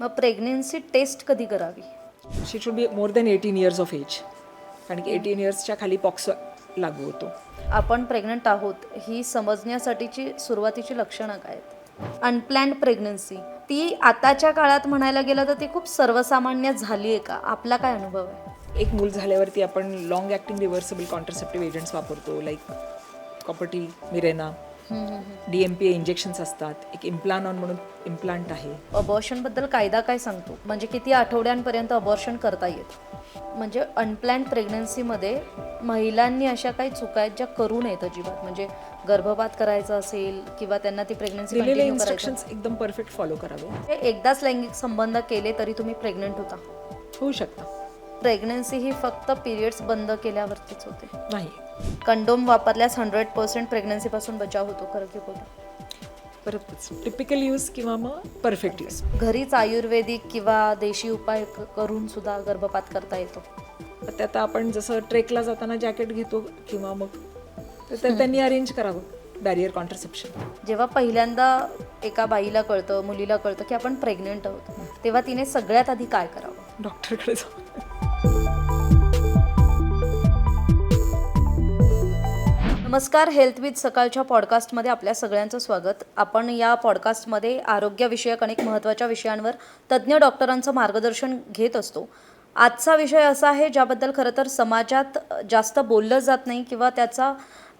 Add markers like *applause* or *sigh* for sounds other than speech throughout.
मग pregnancy test कधी करावी? She should be more than eighteen years of age कारण की एटीन इयर्सच्या खाली पॉक्स लागू होतो. आपण प्रेग्नंट आहोत ही समजण्यासाठीची सुरुवातीची लक्षणं काय आहेत? अनप्लॅन्ड प्रेग्नन्सी ती आताच्या काळात म्हणायला गेलं तर ती खूप सर्वसामान्य झाली आहे का? आपला काय अनुभव आहे? एक मूल झाल्यावरती आपण long acting reversible contraceptive agents वापरतो like copper T Mirena D M P A injections असतात. एक इम्प्लानॉन म्हणून इम्प्लांट आहे. अबॉर्शनबद्दल कायदा काय सांगतो? म्हणजे किती आठवड्यांपर्यंत अबॉर्शन करता येतं? म्हणजे अनप्लॅन्ड प्रेग्नन्सीमध्ये महिलांनी अशा काही चुका आहेत ज्या करू नयेत अजिबात म्हणजे गर्भपात करायचा असेल किंवा त्यांना ती प्रेग्नन्सी दिलेले इन्स्ट्रक्शन्स एकदम परफेक्ट फॉलो करावे. एकदाच लैंगिक संबंध केले तरी तुम्ही प्रेग्नंट होता. होऊ शकतं. प्रेग्नन्सी ही फक्त पिरियड्स बंद केल्यावरतीच होते. नाही. कंडोम वापरल्यास हंड्रेड पर्सेंट प्रेग्नन्सीपासून बचाव होतो खरं की खोटं? परत टिपिकल यूज किंवा मग परफेक्ट यूज घरीच आयुर्वेदिक किंवा देशी उपाय क- करून सुद्धा गर्भपात करता येतो. तर त्यात आपण जसं ट्रेकला जाताना जॅकेट घेतो किंवा मग तर ते त्यांनी अरेंज करावं बॅरियर कॉन्ट्रसेप्शन जेव्हा पहिल्यांदा एका बाईला कळतं मुलीला कळतं की आपण प्रेग्नेंट आहोत तेव्हा तिने सगळ्यात आधी काय करावं? डॉक्टरकडे जाऊ नमस्कार हेल्थ विथ सकाळच्या पॉडकास्टमध्ये आपल्या सगळ्यांचं स्वागत. आपण या पॉडकास्टमध्ये आरोग्यविषयक अनेक महत्त्वाच्या विषयांवर तज्ज्ञ डॉक्टरांचं मार्गदर्शन घेत असतो. आजचा विषय असा आहे ज्याबद्दल खरं तर समाजात जास्त बोललं जात नाही किंवा त्याचा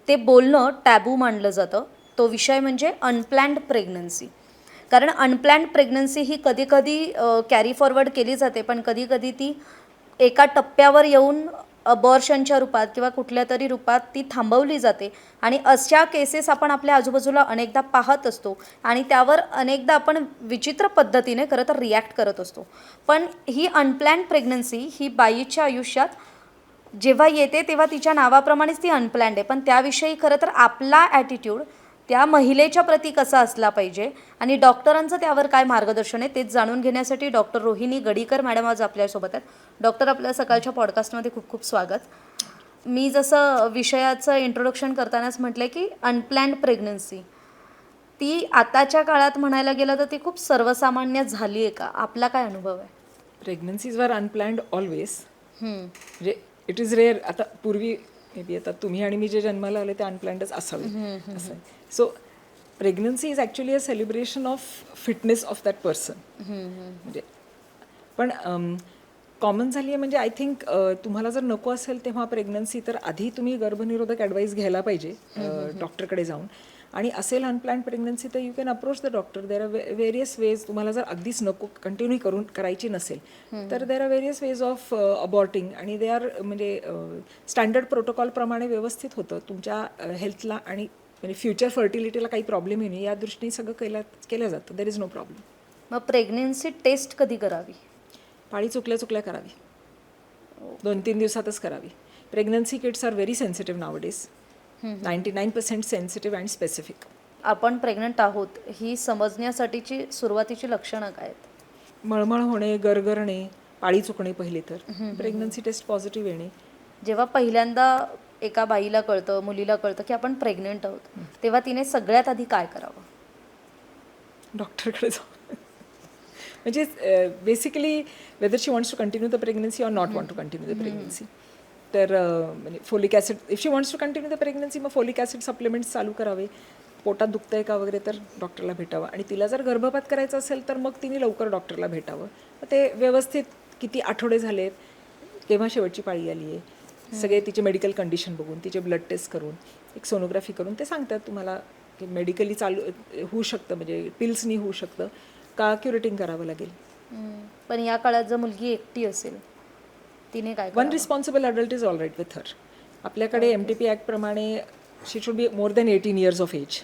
ते बोलणं टॅबू मानलं जातं. तो विषय म्हणजे अनप्लॅन्ड प्रेग्नन्सी. कारण अनप्लॅन्ड प्रेग्नन्सी ही कधीकधी कॅरी फॉरवर्ड केली जाते पण कधीकधी ती एका टप्प्यावर येऊन अबॉर्शनच्या रूपात किंवा कुठल्या तरी रूपात ती थांबवली जाते. आणि अशा केसेस आपण आपल्या आजूबाजूला अनेकदा पाहत असतो आणि त्यावर अनेकदा आपण विचित्र पद्धतीने खरं तर रिॲक्ट करत असतो. पण ही अनप्लॅन्ड प्रेग्नन्सी ही बाईच्या आयुष्यात जेव्हा येते तेव्हा तिच्या नावाप्रमाणेच ती अनप्लॅन्ड आहे. पण त्याविषयी खरं तर आपला ॲटिट्यूड त्या महिलेच्या प्रती कसा असला पाहिजे? आणि डॉक्टरांचं त्यावर काय मार्गदर्शन आहे तेच जाणून घेण्यासाठी डॉक्टर रोहिणी गडीकर मॅडम आज आपल्यासोबत आहेत. डॉक्टर आपल्या सकाळच्या पॉडकास्टमध्ये खूप खूप स्वागत. मी जसं विषयाचं इंट्रोडक्शन करतानाच म्हटलं की अनप्लॅन्ड प्रेग्नन्सी ती आताच्या काळात म्हणायला गेलं तर ती खूप सर्वसामान्य झाली आहे का? आपला काय अनुभव आहे? प्रेग्नन्सीज वर अनप्लॅन्ड ऑलवेज. म्हणजे इट इज रेअर आता पूर्वी मे बी आता तुम्ही आणि मी जे जन्माला आले ते अनप्लॅन्डच असावे. असं so pregnancy is actually a celebration of fitness of that person म्हणजे पण कॉमन झाली आहे म्हणजे आय थिंक तुम्हाला जर नको असेल तेव्हा प्रेग्नन्सी तर आधी तुम्ही गर्भनिरोधक ॲडवाईस घ्यायला पाहिजे डॉक्टरकडे जाऊन. आणि असेल अनप्लॅन्ड प्रेग्नन्सी तर you can approach the doctor there are various ways तुम्हाला जर अगदीच नको कंटिन्यू करून करायची नसेल तर there are various ways of aborting आणि दे आर म्हणजे स्टँडर्ड प्रोटोकॉलप्रमाणे व्यवस्थित होतं. तुमच्या हेल्थला आणि म्हणजे फ्युचर फर्टिलिटीला काही प्रॉब्लेम येणे या दृष्टीने सगळं केल्या केलं जातं. देर इज नो प्रॉब्लेम मग प्रेग्नेन्सी टेस्ट कधी करावी? पाळी चुकल्या चुकल्या करावी. दोन तीन दिवसातच करावी. Pregnancy kits are very sensitive nowadays ninety nine percent sensitive and specific आपण प्रेग्नंट आहोत ही समजण्यासाठीची सुरुवातीची लक्षणं काय आहेत? मळमळ होणे गरगरणे पाळी चुकणे पहिले तर. प्रेग्नन्सी टेस्ट पॉझिटिव्ह येणे. जेव्हा पहिल्यांदा एका बाईला कळतं मुलीला कळतं की आपण प्रेग्नेंट आहोत. तेव्हा तिने सगळ्यात आधी काय करावं? डॉक्टरकडे जाऊ म्हणजे basically whether she wants to continue the pregnancy or not want to continue the pregnancy तर म्हणजे folic acid if she wants to continue the pregnancy मग फोलिक ॲसिड सप्लिमेंट्स चालू करावे. पोटात दुखतंय का वगैरे तर डॉक्टरला भेटावं. आणि तिला जर गर्भपात करायचा असेल तर मग तिने लवकर डॉक्टरला भेटावं. मग ते व्यवस्थित किती आठवडे झालेत केव्हा शेवटची पाळी आली आहे सगळे तिचे मेडिकल कंडिशन बघून तिचे ब्लड टेस्ट करून एक सोनोग्राफी करून ते सांगतात तुम्हाला की मेडिकली चालू होऊ शकतं म्हणजे पिल्सनी होऊ शकतं. का क्युरेटिंग करावं लागेल? पण या काळात जर मुलगी एकटी असेल तिने काय one? Responsible adult is all right with her आपल्याकडे M T P ॲक्टप्रमाणे she should be more than eighteen years of age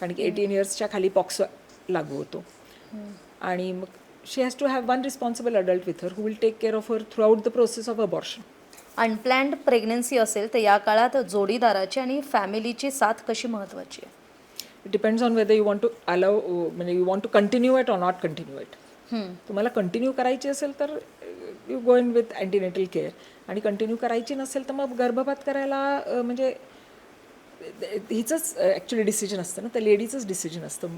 कारण की एटीन इयर्सच्या खाली पॉक्स लागू होतो. आणि मग she has to have one responsible adult with her who will take care of her throughout the process of abortion unplanned pregnancy असेल तर या काळात जोडीदाराची आणि फॅमिलीची साथ कशी महत्त्वाची आहे? It depends on whether you want to allow म्हणजे you want to continue it or not continue it तुम्हाला कंटिन्यू करायची असेल तर you go in with antenatal care आणि कंटिन्यू करायची नसेल तर मग गर्भपात करायला अ, म्हणजे हिचंच ॲक्च्युली डिसिजन असतं ना. तर लेडीचंच डिसिजन असतं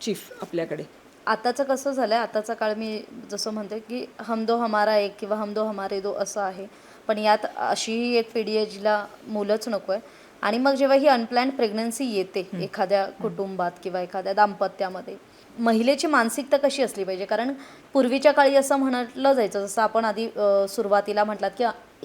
चीफ आपल्याकडे. आताचं कसं झालं आहे आताचा काळ मी जसं म्हणते की हम दो हमारा एक किंवा हम दो हमारे दो असं आहे. पण यात अशीही एक पिढी आहे जिला मुलंच नको आहे आणि मग जेव्हा ही अनप्लॅन्ड प्रेग्नन्सी येते एखाद्या कुटुंबात किंवा एखाद्या दाम्पत्यामध्ये महिलेची मानसिकता कशी असली पाहिजे? कारण पूर्वीच्या काळी असं म्हटलं जायचं जसं आपण आधी सुरुवातीला म्हटलात की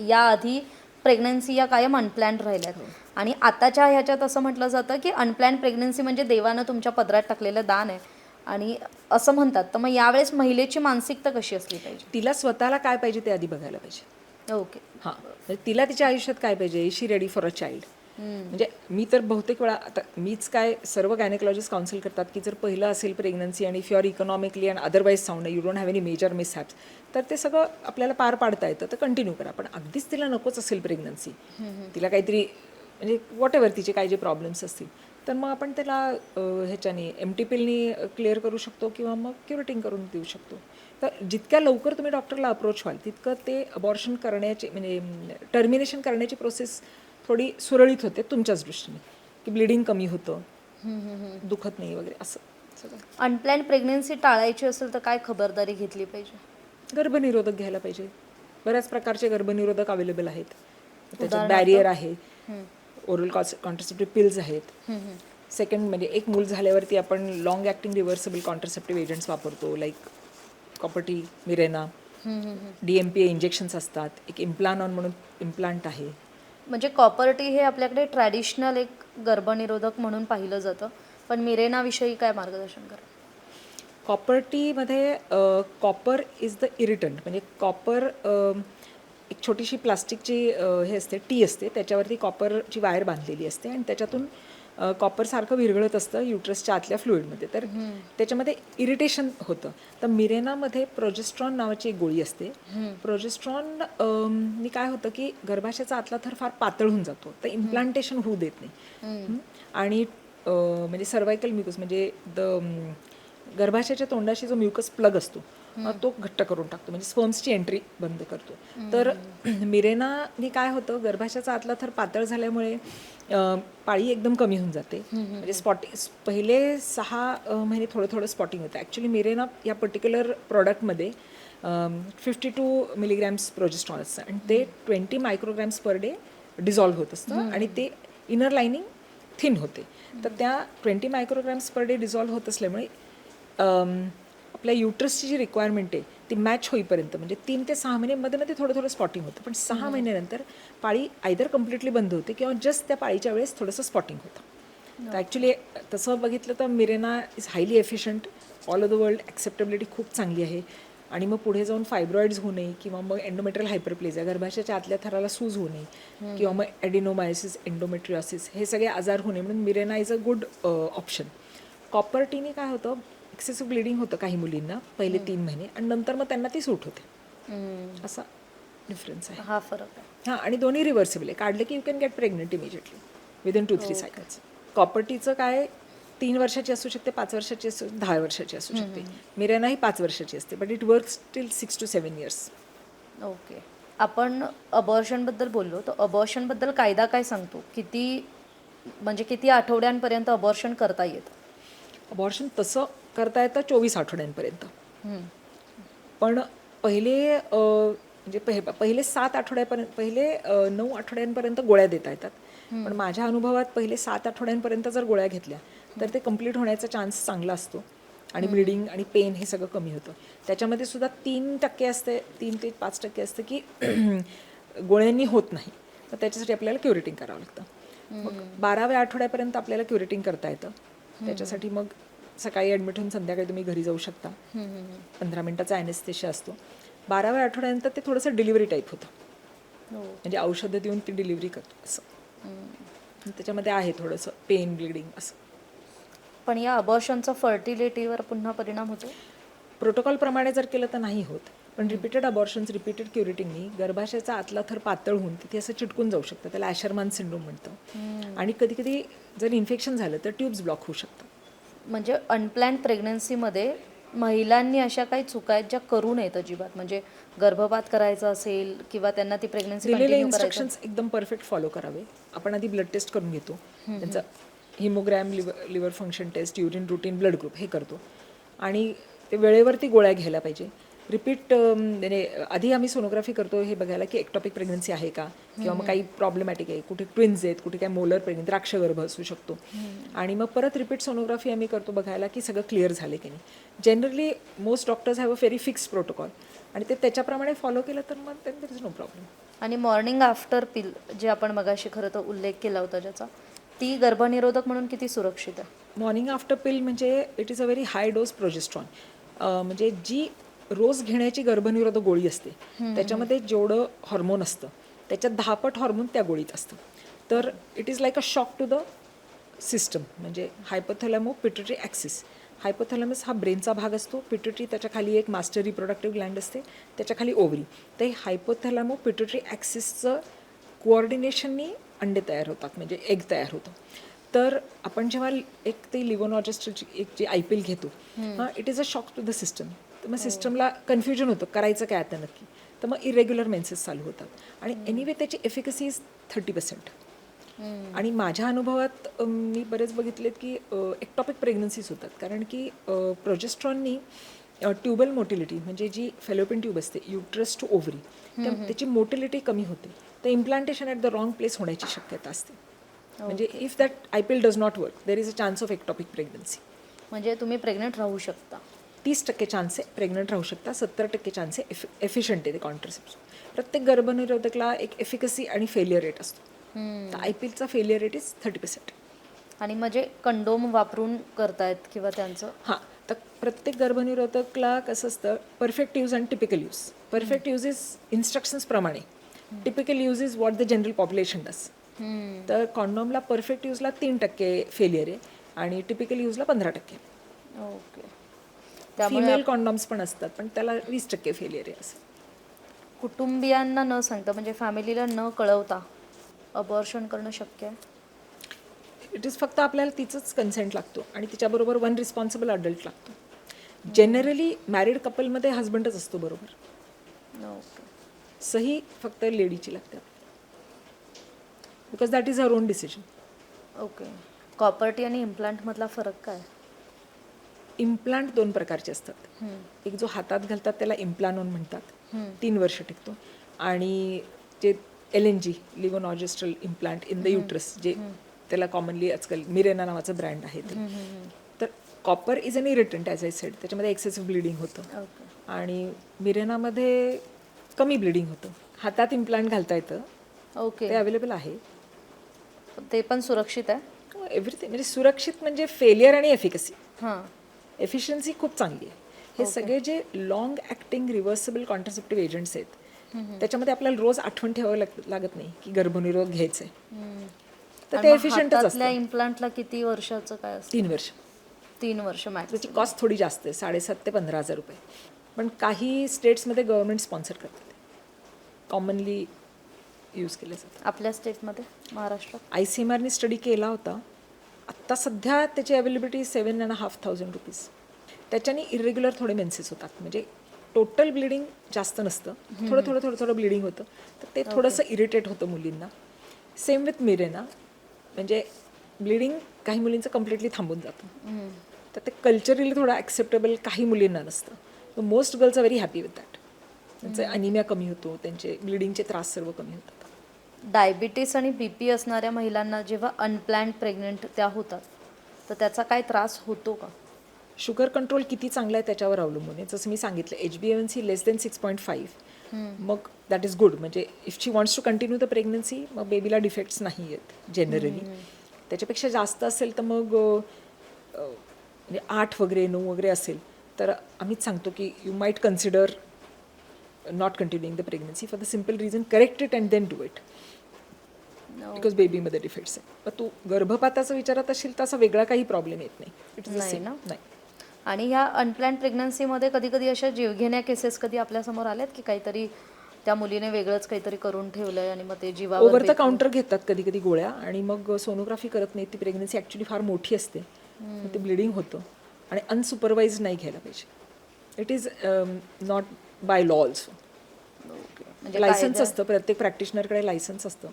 याआधी प्रेग्नन्सी या कायम अनप्लॅन्ड राहिल्यात. आणि आताच्या ह्याच्यात असं म्हटलं जातं की अनप्लॅन्ड प्रेग्नन्सी म्हणजे देवानं तुमच्या पदरात टाकलेलं दान आहे. आणि असं म्हणतात. तर मग यावेळेस महिलेची मानसिकता कशी असली पाहिजे? तिला स्वतःला काय पाहिजे ते आधी बघायला पाहिजे. ओके. हां. म्हणजे तिला तिच्या आयुष्यात काय पाहिजे? She ready for a child म्हणजे मी तर बहुतेक वेळा आता मीच काय सर्व गायनेकॉलॉजिस्ट काउन्सिल करतात की जर पहिलं असेल प्रेग्नन्सी आणि if you are economically and otherwise sound you don't have any major mishaps तर ते सगळं आपल्याला पार पाडता येतं. तर कंटिन्यू करा. पण अगदीच तिला नकोच असेल प्रेग्नन्सी तिला काहीतरी म्हणजे वॉट एव्हर तिचे काय जे प्रॉब्लेम्स असतील तर मग आपण त्याला ह्याच्याने एम टी पिलनी क्लिअर करू शकतो किंवा मग क्युरेटिंग करून देऊ शकतो. तर जितक्या लवकर तुम्ही डॉक्टरला अप्रोच व्हाल तितकं ते अबॉर्शन करण्याची म्हणजे टर्मिनेशन करण्याची प्रोसेस थोडी सुरळीत होते तुमच्याच दृष्टीने की ब्लिडिंग कमी होतं दुखत नाही वगैरे असं. सगळं. अनप्लॅन्ड प्रेग्नन्सी टाळायची असेल तर काय खबरदारी घेतली पाहिजे? गर्भनिरोधक घ्यायला पाहिजे. बऱ्याच प्रकारचे गर्भनिरोधक अवेलेबल आहेत. त्याच्यात बॅरियर आहे. ओरल कॉन्ट्रासेप्टिव्ह पिल्स आहेत. सेकंड म्हणजे एक मूल झाल्यावरती आपण long acting reversible contraceptive agents वापरतो like copper T Mirena D M P A injections असतात. एक इम्प्लानॉन म्हणून इम्प्लांट आहे. म्हणजे कॉपर्टी हे आपल्याकडे ट्रॅडिशनल एक गर्भनिरोधक म्हणून पाहिलं जातं. पण मिरेनाविषयी काय मार्गदर्शन करा कॉपर्टीमध्ये कॉपर इज द इरिटंट म्हणजे कॉपर एक छोटीशी प्लास्टिकची हे असते टी असते. त्याच्यावरती कॉपरची वायर बांधलेली असते. आणि त्याच्यातून कॉपर सारखं विरघळत असतं युट्रसच्या आतल्या फ्लुईडमध्ये. तर त्याच्यामध्ये इरिटेशन होतं. तर मिरेनामध्ये प्रोजेस्ट्रॉन नावाची एक गोळी असते. प्रोजेस्ट्रॉन नि काय होतं की गर्भाशयाचा आतला थर फार पातळ होऊन जातो. तर इम्प्लांटेशन होऊ देत नाही? आणि म्हणजे सर्वायकल म्युकस म्हणजे द गर्भाशयाच्या तोंडाशी जो म्युकस प्लग असतो तो घट्ट करून टाकतो. म्हणजे स्पर्म्सची एंट्री बंद करतो. तर मिरेनाने काय होतं गर्भाशयाचा आतला थर पातळ झाल्यामुळे पाळी एकदम कमी होऊन जाते. म्हणजे स्पॉटिंग पहिले सहा महिने थोडं थोडं स्पॉटिंग होतं. ॲक्च्युली मिरेना या पर्टिक्युलर प्रॉडक्टमध्ये फिफ्टी टू मिलीग्रॅम्स प्रोजेस्ट्रॉन असतं. आणि ते twenty micrograms per day dissolve होत असतं आणि ते इनर लाइनिंग थिन होते. तर त्या twenty micrograms per day dissolve होत असल्यामुळे आपल्या युट्रसची जी रिक्वायरमेंट आहे ती मॅच होईपर्यंत म्हणजे तीन ते सहा महिने मध्ये मध्ये थोडं थोडं स्पॉटिंग होतं. पण सहा महिन्यानंतर पाळी आयदर कम्प्लिटली बंद होते किंवा जस्ट त्या पाळीच्या वेळेस थोडंसं स्पॉटिंग होतं. तर ॲक्च्युली तसं बघितलं तर Mirena is highly efficient all over the world acceptability खूप चांगली आहे. आणि मग पुढे जाऊन फायब्रॉइड्स होऊ नये किंवा मग एंडोमेट्रियल हायपरप्लेझिया गर्भाशयाच्या आतल्या थराला सूज होऊ नये किंवा मग ॲडिनोमायसिस एंडोमेट्रिओसिस हे सगळे आजार होऊ नये. म्हणून Mirena is a good option copper टीने काय होतं एक्सेसिव्ह ब्लिडिंग होतं काही मुलींना पहिले तीन महिने आणि नंतर मग त्यांना ती सूट होते. असा डिफरन्स आहे. हा फरक आहे. हां आणि दोन्ही रिव्हर्सिबल आहे. काढलं की you can get pregnant immediately within two three cycles कॉपर्टीचं काय तीन वर्षाची असू शकते पाच वर्षाची असू दहा वर्षाची असू शकते. मिरेना ही पाच वर्षाची असते but it work still six to seven years okay. आपण अबॉर्शनबद्दल बोललो तर अबॉर्शनबद्दल कायदा काय सांगतो? किती म्हणजे किती आठवड्यांपर्यंत अबॉर्शन करता येतं? अबॉर्शन तसं करता येतं चोवीस आठवड्यांपर्यंत. पण पहिले म्हणजे पहि- पहिले सात आठवड्यापर्यंत पहिले नऊ आठवड्यांपर्यंत गोळ्या देता येतात. पण माझ्या अनुभवात पहिले सात आठवड्यांपर्यंत जर गोळ्या घेतल्या तर ते कंप्लीट होण्याचा चान्स चांगला असतो. आणि ब्लिडिंग आणि पेन हे सगळं कमी होतं. त्याच्यामध्ये सुद्धा तीन टक्के असते तीन ते पाच टक्के असतं की *clears throat* गोळ्यांनी होत नाही. तर त्याच्यासाठी आपल्याला क्युरेटिंग करावं लागतं. मग बाराव्या आठवड्यापर्यंत आपल्याला क्युरेटिंग करता येतं. त्याच्यासाठी मग सकाळी ॲडमिट होऊन संध्याकाळी तुम्ही घरी जाऊ शकता. पंधरा मिनटाचा ॲनेस्थेशिया असतो. बाराव्या आठवड्यानंतर ते थोडंसं डिलिव्हरी टाईप होतं. हो. म्हणजे औषधं देऊन ती डिलिव्हरी करतो असं. त्याच्यामध्ये आहे थोडंसं पेन ब्लिडिंग असं. पण या अबॉर्शनचा फर्टिलिटीवर पुन्हा परिणाम होतो? प्रोटोकॉलप्रमाणे जर केलं तर नाही होत. पण रिपीटेड अबॉर्शन्स रिपीटेड क्युरेटिंगनी गर्भाशयाचा आतला थर पातळ होऊन तिथे असं चिटकून जाऊ शकतं. त्याला ॲशरमान सिंड्रोम म्हणतं. आणि कधी कधी जर इन्फेक्शन झालं तर ट्यूब्स ब्लॉक होऊ शकतात. म्हणजे अनप्लॅन्ड प्रेग्नन्सीमध्ये महिलांनी अशा काही चुका आहेत ज्या करू नयेत अजिबात. म्हणजे गर्भपात करायचा असेल किंवा त्यांना ती प्रेग्नन्सी दिलेले इन्स्ट्रक्शन्स एकदम परफेक्ट फॉलो करावे. आपण आधी ब्लड टेस्ट करून घेतो. त्यांचा haemogram liver liver function test urine routine blood group हे करतो. आणि ते वेळेवरती गोळ्या घ्यायला पाहिजे. रिपीट आधी आम्ही सोनोग्राफी करतो हे बघायला की एक्टॉपिक प्रेग्नन्सी आहे का? किंवा मग काही प्रॉब्लेमॅटिक आहे कुठे ट्विन्स आहेत कुठे काय मोलर प्रेग्नन्सी द्राक्षगर्भ असू शकतो. आणि मग परत रिपीट सोनोग्राफी आम्ही करतो बघायला की सगळं क्लिअर झाले की नाही. Generally most doctors have a very fix protocol आणि ते त्याच्याप्रमाणे फॉलो केलं तर मग देर इज नो प्रॉब्लेम आणि मॉर्निंग आफ्टर पिल जे आपण मगाशी खरं तर उल्लेख केला होता ज्याचा ती गर्भनिरोधक म्हणून किती सुरक्षित आहे? मॉर्निंग आफ्टर पिल म्हणजे it is a very high dose progesterone म्हणजे जी रोज घेण्याची गर्भनिरोधक गोळी असते. त्याच्यामध्ये जेवढं हॉर्मोन असतं त्याच्यात दहापट हॉर्मोन त्या गोळीत असतं. तर it is like a shock to the system म्हणजे हायपोथॅलॅमो पिट्युटरी ॲक्सिस हायपोथॅलॅमस हा ब्रेनचा भाग असतो पिट्युटरी त्याच्याखाली एक मास्टर रिप्रोडक्टिव्ह ग्लँड असते त्याच्याखाली ओव्हरी तर हे हायपोथॅलॅमो पिट्युटरी ॲक्सिसचं कोऑर्डिनेशननी अंडे तयार होतात म्हणजे एग तयार होतं. तर आपण जेव्हा एक ते लिव्होनॉजिस्टची एक जी आय पी एल घेतो हां it is a shock to the system तर मग सिस्टमला कन्फ्युजन होतं करायचं काय आता नक्की? तर मग इरेग्युलर मेन्सेस चालू होतात. आणि एनिवे त्याची एफिकसी इज थर्टी पर्सेंट आणि माझ्या अनुभवात मी बरेच बघितलेत की एक्टॉपिक प्रेग्नन्सीज होतात. कारण की प्रोजेस्ट्रॉननी ट्युबल मोटिलिटी म्हणजे जी फेलोपिन ट्यूब असते युट्रस टू ओव्हरी त्याची मोटिलिटी कमी होते. तर implantation at the wrong place होण्याची शक्यता असते. म्हणजे if that I P L does not work there is a chance of ectopic pregnancy म्हणजे तुम्ही प्रेग्नेंट राहू शकता. तीस टक्के चान्स आहे प्रेग्नंट राहू शकता सत्तर टक्के चान्स आहे एफि एफिशियंट आहे ते कॉन्ट्रसेप्शन प्रत्येक गर्भनिरोधकला एक एफिकसी आणि फेलियर रेट असतो. तर I P एलचा failure rate is thirty percent आणि म्हणजे कंडोम वापरून करतायत किंवा त्यांचं? हां तर प्रत्येक गर्भनिरोधकला कसं असतं परफेक्ट यूज आणि typical use perfect use is इन्स्ट्रक्शन्सप्रमाणे typical use is what the general population does तर कॉन्डॉमला परफेक्ट यूजला तीन टक्के फेलियर आहे आणि टिपिकल यूजला पंधरा टक्के. ओके फिमेल कॉन्डॉम्स पण असतात पण त्याला वीस टक्के फेलियर आहे असं. कुटुंबियांना न सांगता म्हणजे फॅमिलीला न कळवता अबॉर्शन करणं शक्य आहे? इट इज फक्त आपल्याला तिचंच कन्सेंट लागतो आणि तिच्याबरोबर वन रिस्पॉन्सिबल अडल्ट लागतो. जनरली मॅरिड कपलमध्ये हजबंडच असतो बरोबर? सही फक्त लेडीची लागते. Because that is her own decision okay copper T आणि इम्प्लांटमधला फरक काय? इम्प्लांट दोन प्रकारचे असतात. एक जो हातात घालतात त्याला इम्प्लानोन म्हणतात. तीन वर्ष टिकतो. आणि जे L N G levonorgestrel implant in the uterus जे त्याला कॉमनली आजकाल मिरेना नावाचं ब्रँड आहे ते. तर copper is an irritant as I said त्याच्यामध्ये एक्सेसिव्ह ब्लिडिंग होतं. आणि मिरेनामध्ये कमी ब्लिडिंग होतं. हातात इम्प्लांट घालता येतं. ते ओके अवेलेबल आहे. ते पण सुरक्षित आहे? एव्हरीथिंग म्हणजे सुरक्षित म्हणजे फेलियर आणि एफिकसी हां. एफिशियन्सी खूप चांगली आहे. हे सगळे जे long acting reversible contraceptive agents आहेत त्याच्यामध्ये आपल्याला रोज आठवण ठेवावी लाग- लागत नाही की गर्भनिरोध घ्यायचं. आहे तर ते एफिशियंटच असतं. इम्प्लांटला किती वर्षाचं काय तीन वर्ष. तीन वर्ष मॅक्स त्याची कॉस्ट थोडी जास्त आहे साडेसात ते पंधरा हजार रुपये. पण काही स्टेट्समध्ये गव्हर्नमेंट स्पॉन्सर करतात कॉमनली यूज केले जातात. आपल्या स्टेटमध्ये महाराष्ट्रात? आय सी एम आरनी स्टडी केला होता. आत्ता सध्या त्याची availability seven and half thousand rupees त्याच्याने इरेग्युलर थोडे मेन्सेस होतात. म्हणजे टोटल ब्लिडिंग जास्त नसतं. थोडं थोडं थोडं थोडं ब्लिडिंग होतं. तर ते थोडंसं इरिटेट होतं मुलींना. सेम विथ मिरेना म्हणजे ब्लिडिंग काही मुलींचं कम्प्लिटली थांबून जातं. तर ते कल्चरली थोडं ॲक्सेप्टेबल काही मुलींना नसतं. Most girls are very happy with that त्यांचे अनिमिया कमी होतो. त्यांचे ब्लिडिंगचे त्रास सर्व कमी होतात. डायबिटीस आणि बी पी असणाऱ्या महिलांना जेव्हा अनप्लॅन्ड प्रेग्नेंट त्या होतात तर त्याचा काय त्रास होतो का? शुगर कंट्रोल किती चांगला आहे त्याच्यावर अवलंबून आहे. जसं मी सांगितलं H B N C less than six point five मग दॅट इज गुड म्हणजे if she wants to continue the pregnancy मग बेबीला डिफेक्ट्स नाही आहेत जनरली त्याच्यापेक्षा जास्त असेल तर मग म्हणजे आठ वगैरे नऊ वगैरे असेल तर आम्हीच सांगतो की you might consider not continuing the pregnancy for the simple reason correct it and then do it because बेबीमध्ये defects आहे पण तू गर्भपाताचं विचारत असेल तर असा वेगळा काही प्रॉब्लेम येत नाही. इट इज नाही ना? नाही. आणि ह्या अनप्लॅन्ड प्रेग्नन्सीमध्ये कधी कधी अशा जीवघेण्या केसेस कधी आपल्यासमोर आल्यात की काहीतरी त्या मुलीने वेगळंच काहीतरी करून ठेवलंय आणि मग ते जीवावर ओव्हर द. काउंटर घेतात कधी कधी गोळ्या आणि मग सोनोग्राफी करत नाही ती प्रेग्नन्सी ॲक्च्युली फार मोठी असते. ते ब्लिडिंग होतं. आणि अनसुपरवाईज नाही घ्यायला पाहिजे. It is not by law also म्हणजे लायसन्स असतं प्रत्येक प्रॅक्टिशनरकडे लायसन्स असतं.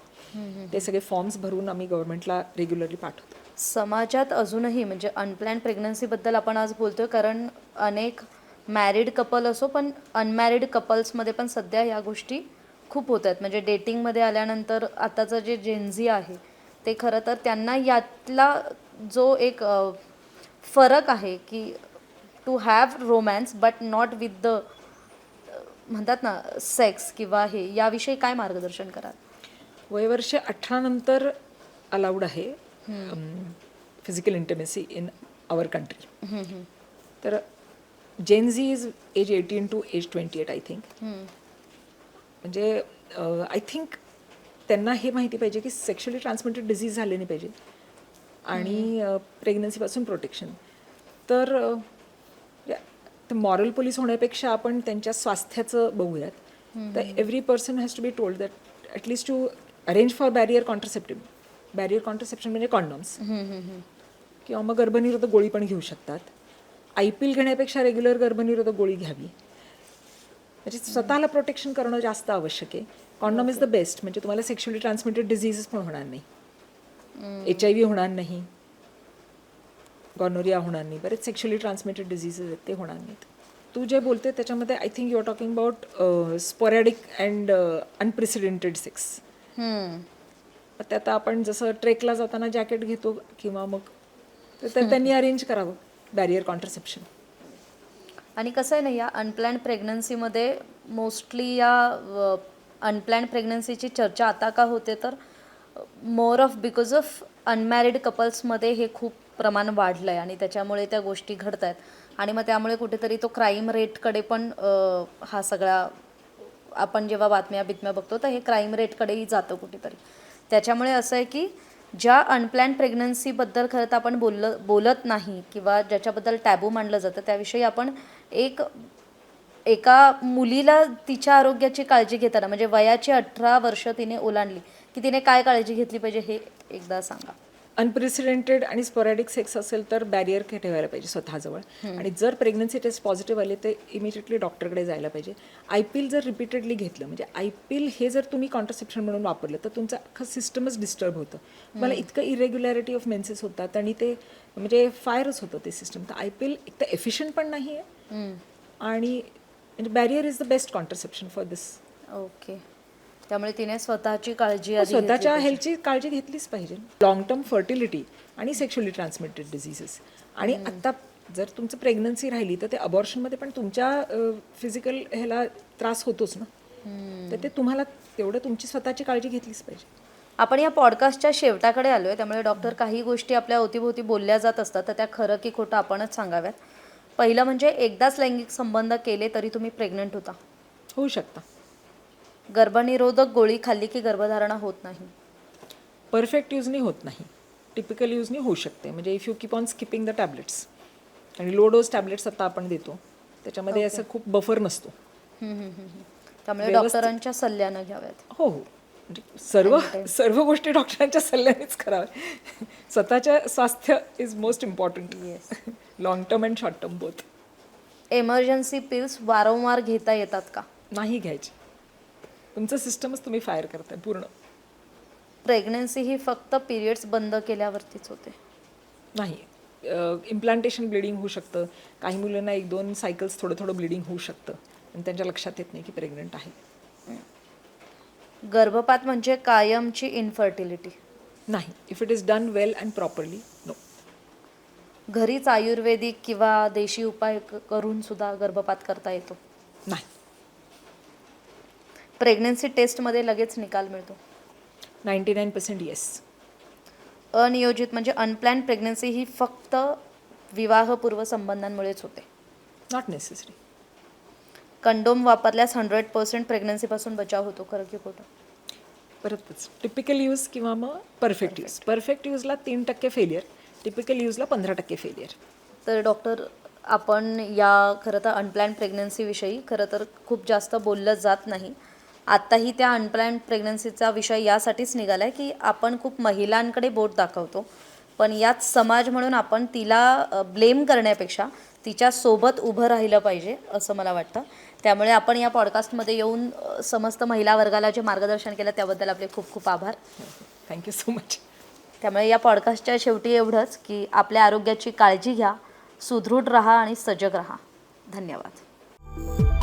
ते सगळे फॉर्म्स भरून आम्ही गव्हर्नमेंटला रेग्युलरली पाठवतो. समाजात अजूनही म्हणजे अनप्लॅन्ड प्रेग्नन्सीबद्दल आपण आज बोलतोय कारण अनेक मॅरिड कपल असो पण अनमॅरिड कपल्समध्ये पण सध्या या गोष्टी खूप होत आहेत. म्हणजे डेटिंगमध्ये आल्यानंतर आताचं जे जेनझी आहे ते खरं तर त्यांना यातला जो एक फरक आहे की to have romance but not with the म्हणतात ना सेक्स किंवा हे याविषयी काय मार्गदर्शन कराल? वयवर्ष अठरा नंतर अलाउड आहे. Physical intimacy in our country तर Gen Z is age eighteen to age twenty eight I think म्हणजे आय थिंक त्यांना हे माहिती पाहिजे की सेक्शुअली ट्रान्समिटेड डिझीज झाले नाही पाहिजे. आणि प्रेग्नन्सीपासून प्रोटेक्शन तर तर मॉरल पोलीस होण्यापेक्षा आपण त्यांच्या स्वास्थ्याचं बघूयात. तर every person has to be told that at least to arrange for barrier contraceptive barrier contraception म्हणजे कॉन्डॉम्स किंवा मग गर्भनिरोधक गोळी पण घेऊ शकतात. आय पी एल घेण्यापेक्षा रेग्युलर गर्भनिरोधक गोळी घ्यावी. म्हणजे स्वतःला प्रोटेक्शन करणं जास्त आवश्यक आहे. कॉन्डॉम इज द बेस्ट म्हणजे तुम्हाला सेक्शुअली ट्रान्समिटेड डिझीजेस पण होणार नाही. एच आय व्ही होणार नाही. गॉनोरिया होणार नाही. बरेच सेक्शुअली ट्रान्समिटेड डिझीजेस आहेत ते होणार नाहीत. तू जे बोलते त्याच्यामध्ये I think you are talking about sporadic and unprecedented sex त्यात आपण जसं ट्रेकला जाताना जॅकेट घेतो किंवा मग तर ते त्यांनी अरेंज करावं. बॅरियर कॉन्ट्रासेप्शन आणि कसं आहे ना या अनप्लॅन्ड प्रेग्नन्सीमध्ये मोस्टली या अनप्लॅन्ड प्रेग्नन्सीची चर्चा आता का होते तर more of because of unmarried कपल्समध्ये हे खूप प्रमाण वाढलं आहे आणि त्याच्यामुळे त्या गोष्टी घडत आहेत आणि मग त्यामुळे कुठेतरी तो क्राईम रेटकडे पण हा सगळा आपण जेव्हा बातम्या बितम्या बघतो तर हे क्राईम रेटकडेही जातं कुठेतरी. त्याच्यामुळे असं आहे की ज्या अनप्लॅन प्रेग्नन्सीबद्दल खरं तर आपण बोललं बोलत नाही किंवा ज्याच्याबद्दल टॅबू मानलं जातं त्याविषयी आपण एक एका मुलीला तिच्या आरोग्याची काळजी घेताना म्हणजे वयाची अठरा वर्ष तिने ओलांडली की तिने काय काळजी घेतली पाहिजे हे एकदा सांगा. अनप्रेसिडेंटेड आणि स्पोरॅडिक सेक्स असेल तर बॅरियर ठेवायला पाहिजे स्वतःजवळ. आणि जर प्रेग्नन्सी टेस्ट पॉझिटिव्ह आले तर इमिजिएटली डॉक्टरकडे जायला पाहिजे. आय पी एल जर रिपीटेडली घेतलं म्हणजे आय पी एल हे जर तुम्ही कॉन्ट्रासेप्शन म्हणून वापरलं तर तुमचं अख्खं सिस्टमच डिस्टर्ब होतं. तुम्हाला इतकं इरेग्युलॅरिटी ऑफ मेन्सेस होतात आणि ते म्हणजे फायरच होतं ते सिस्टम तर आय पी एल एक तर एफिशियंट पण नाही आहे आणि म्हणजे barrier is the best contraception for this okay त्यामुळे तिने स्वतःची काळजी आधी स्वतःच्या. हेल्थची काळजी घेतलीच पाहिजे. लॉंग टर्म फर्टिलिटी आणि सेक्शुअली ट्रान्समिटेड डिझिजेस आणि आता जर तुमचं प्रेग्नन्सी राहिली तर ते अबॉर्शनमध्ये पण तुमच्या फिजिकल ह्याला त्रास होतोच ना? तर ते तुम्हाला तेवढं तुमची स्वतःची काळजी घेतलीच पाहिजे. आपण या पॉडकास्टच्या शेवटाकडे आलो आहे त्यामुळे डॉक्टर काही गोष्टी आपल्या अवतीभोवती बोलल्या जात असतात तर त्या खरं की खोटं आपणच सांगाव्यात. पहिलं म्हणजे एकदाच लैंगिक संबंध केले तरी तुम्ही प्रेग्नंट होता. होऊ शकता. गर्भनिरोधक गोळी खाल्ली की गर्भधारणा होत नाही? परफेक्ट यूजनी होत नाही. टिपिकल यूजनी होऊ शकते. म्हणजे if you keep on skipping the tablets आणि लो डोज टॅबलेट्स आता आपण देतो. त्याच्यामध्ये असं खूप बफर नसतो. त्यामुळे डॉक्टरांच्या सल्ल्यानं घ्याव्यात. हो हो. म्हणजे सर्व सर्व गोष्टी डॉक्टरांच्या सल्ल्यानेच कराव्या. स्वतःच्या स्वास्थ्य is most important long term and short term both emergency pills वारंवार घेता येतात का? नाही घ्यायची. तुमचं सिस्टमच तुम्ही फायर करताय पूर्ण. प्रेग्नन्सी ही फक्त पिरियड्स बंद केल्यावरतीच होते. नाही इम्प्लांटेशन ब्लिडिंग होऊ शकतं. काही मुलांना एक दोन सायकल्स थोडं थोडं ब्लिडिंग होऊ शकतं. आणि त्यांच्या लक्षात येत नाही की प्रेग्नंट आहे. गर्भपात म्हणजे कायमची इन्फर्टिलिटी नाही if it is done well and properly no घरीच आयुर्वेदिक किंवा देशी उपाय क- करून सुद्धा गर्भपात करता येतो. नाही. प्रेग्नन्सी टेस्टमध्ये लगेच निकाल मिळतो. नाईंटी नाईन पर्सेंट येस अनियोजित म्हणजे अनप्लॅन प्रेग्नन्सी ही फक्त विवाहपूर्व संबंधांमुळेच होते. नॉट नेसेसरी कंडोम वापरल्यास हंड्रेड पर्सेंट प्रेग्नन्सीपासून बचाव होतो खरं की खोटं. परतच टिपिकल यूज किंवा मग परफेक्ट यूज परफेक्ट यूजला तीन टक्के फेलियर टिपिकल यूजला पंधरा टक्के फेलियर तर डॉक्टर आपण या खरं तर अनप्लॅन प्रेग्नन्सीविषयी खरं तर खूप जास्त बोललं जात नाही. आत्ताही त्या अनप्लॅन प्रेग्नन्सीचा विषय यासाठीच निघाला आहे की आपण खूप महिलांकडे बोट दाखवतो. पण यात समाज म्हणून आपण तिला ब्लेम करण्यापेक्षा तिच्यासोबत उभं राहिलं पाहिजे असं मला वाटतं. त्यामुळे आपण या पॉडकास्टमध्ये येऊन समस्त महिला वर्गाला जे मार्गदर्शन केलं त्याबद्दल आपले खूप खूप आभार. थँक्यू सो मच त्यामुळे या पॉडकास्टच्या शेवटी एवढंच की आपल्या आरोग्याची काळजी घ्या सुदृढ राहा आणि सजग राहा. धन्यवाद.